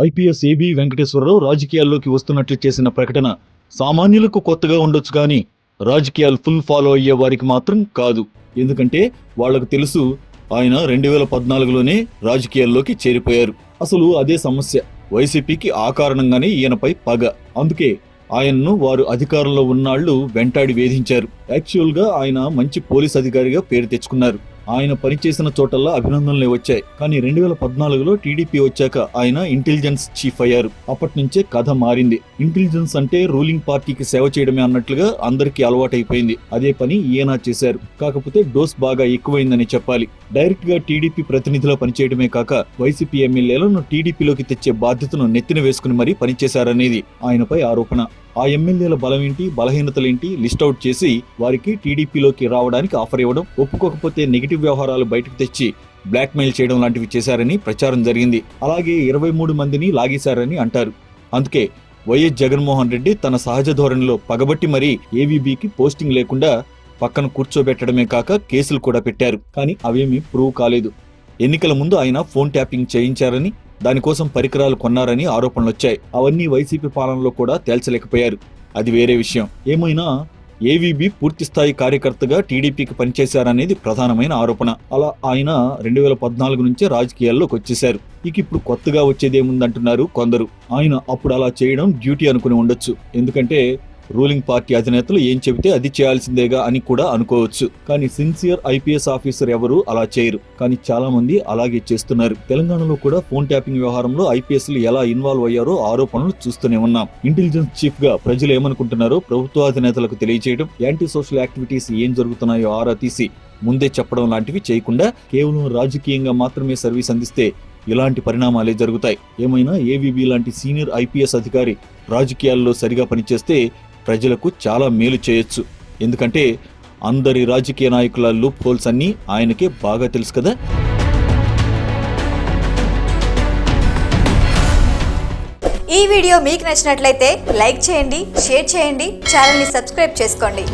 IPS AB Venkateswararao రాజకీయాల్లోకి వస్తున్నట్లు చేసిన ప్రకటన సామాన్యులకు కొత్తగా ఉండొచ్చు కానీ రాజకీయాలు ఫుల్ ఫాలో అయ్యే వారికి మాత్రం కాదు. ఎందుకంటే వాళ్ళకు తెలుసు ఆయన రెండు వేల పద్నాలుగులోనే రాజకీయాల్లోకి చేరిపోయారు. అసలు అదే సమస్య. వైసీపీకి ఆ కారణంగానే ఈయనపై పగ. అందుకే ఆయన్ను వారు అధికారంలో ఉన్నాళ్ళు వెంటాడి వేధించారు. యాక్చువల్గా ఆయన మంచి పోలీస్ అధికారిగా పేరు తెచ్చుకున్నారు. ఆయన పనిచేసిన చోటల్లా అభినందనలే వచ్చాయి. కానీ రెండు వేల పద్నాలుగులో టీడీపీ వచ్చాక ఆయన ఇంటెలిజెన్స్ చీఫ్ అయ్యారు. అప్పటి నుంచే కథ మారింది. ఇంటెలిజెన్స్ అంటే రూలింగ్ పార్టీకి సేవ చేయడమే అన్నట్లుగా అందరికీ అలవాటైపోయింది. అదే పని ఈయన చేశారు. కాకపోతే డోస్ బాగా ఎక్కువైందని చెప్పాలి. డైరెక్ట్గా టీడీపీ ప్రతినిధిలో పనిచేయడమే కాక వైసీపీ ఎమ్మెల్యేలను టీడీపీలోకి తెచ్చే బాధ్యతను నెత్తిన వేసుకుని మరీ పనిచేశారనేది ఆయనపై ఆరోపణ. ఆ ఎమ్మెల్యేల బలమేంటి బలహీనతలేంటి లిస్ట్ అవుట్ చేసి వారికి టీడీపీలోకి రావడానికి ఆఫర్ ఇవ్వడం ఒప్పుకోకపోతే నెగిటివ్ వ్యవహారాలు బయటకు తెచ్చి బ్లాక్మెయిల్ చేయడం లాంటివి చేశారని ప్రచారం జరిగింది. అలాగే ఇరవై మూడు మందిని లాగేశారని అంటారు. అందుకే వైఎస్ జగన్మోహన్ రెడ్డి తన సహజ ధోరణిలో పగబట్టి మరీ ఏవీబీకి పోస్టింగ్ లేకుండా పక్కన కూర్చోబెట్టడమే కాక కేసులు కూడా పెట్టారు. కానీ అవేమీ ప్రూవ్ కాలేదు. ఎన్నికల ముందు ఆయన ఫోన్ ట్యాపింగ్ చేయించారని దానికోసం పరికరాలు కొన్నారని ఆరోపణలు వచ్చాయి అవన్నీ వైసీపీ పాలనలో కూడా తేల్చలేకపోయారు. అది వేరే విషయం. ఏమైనా ఏవీబీ పూర్తిస్థాయి కార్యకర్తగా టీడీపీకి పనిచేశారనేది ప్రధానమైన ఆరోపణ. అలా ఆయన రెండు వేల పద్నాలుగు నుంచే రాజకీయాల్లోకి వచ్చేశారు. ఇక ఇప్పుడు కొత్తగా వచ్చేదేముందంటున్నారు కొందరు. ఆయన అప్పుడు అలా చేయడం డ్యూటీ అనుకుని ఉండొచ్చు. ఎందుకంటే రూలింగ్ పార్టీ అధినేతలు ఏం చెబితే అది చేయాల్సిందేగా అని కూడా అనుకోవచ్చు. కానీ సిన్సియర్ ఐపీఎస్ ఆఫీసర్ ఎవరు అలా చేయరు. కానీ చాలా మంది అలాగే చేస్తున్నారు. తెలంగాణలో కూడా ఫోన్ ట్యాపింగ్ వ్యవహారంలో ఐపీఎస్లు ఎలా ఇన్వాల్వ్ అయ్యారో ఆరోపణలు చూస్తూనే ఉన్నాం. ఇంటెలిజెన్స్ చీఫ్గా ప్రజలు ఏమనుకుంటున్నారో ప్రభుత్వాధినేతలకు తెలియజేయడం యాంటీ సోషల్ యాక్టివిటీస్ ఏం జరుగుతున్నాయో ఆరా తీసి ముందే చెప్పడం లాంటివి చేయకుండా కేవలం రాజకీయంగా మాత్రమే సర్వీస్ అందిస్తే ఇలాంటి పరిణామాలే జరుగుతాయి. ఏమైనా ఏవీబీ లాంటి సీనియర్ ఐపీఎస్ అధికారి రాజకీయాల్లో సరిగా పనిచేస్తే ప్రజలకు చాలా మేలు చేయొచ్చు. ఎందుకంటే అందరి రాజకీయ నాయకుల లూప్ హోల్స్ అన్నీ ఆయనకే బాగా తెలుసు కదా. ఈ వీడియో మీకు నచ్చినట్లయితే లైక్ చేయండి షేర్ చేయండి ఛానల్ని సబ్స్క్రైబ్ చేసుకోండి.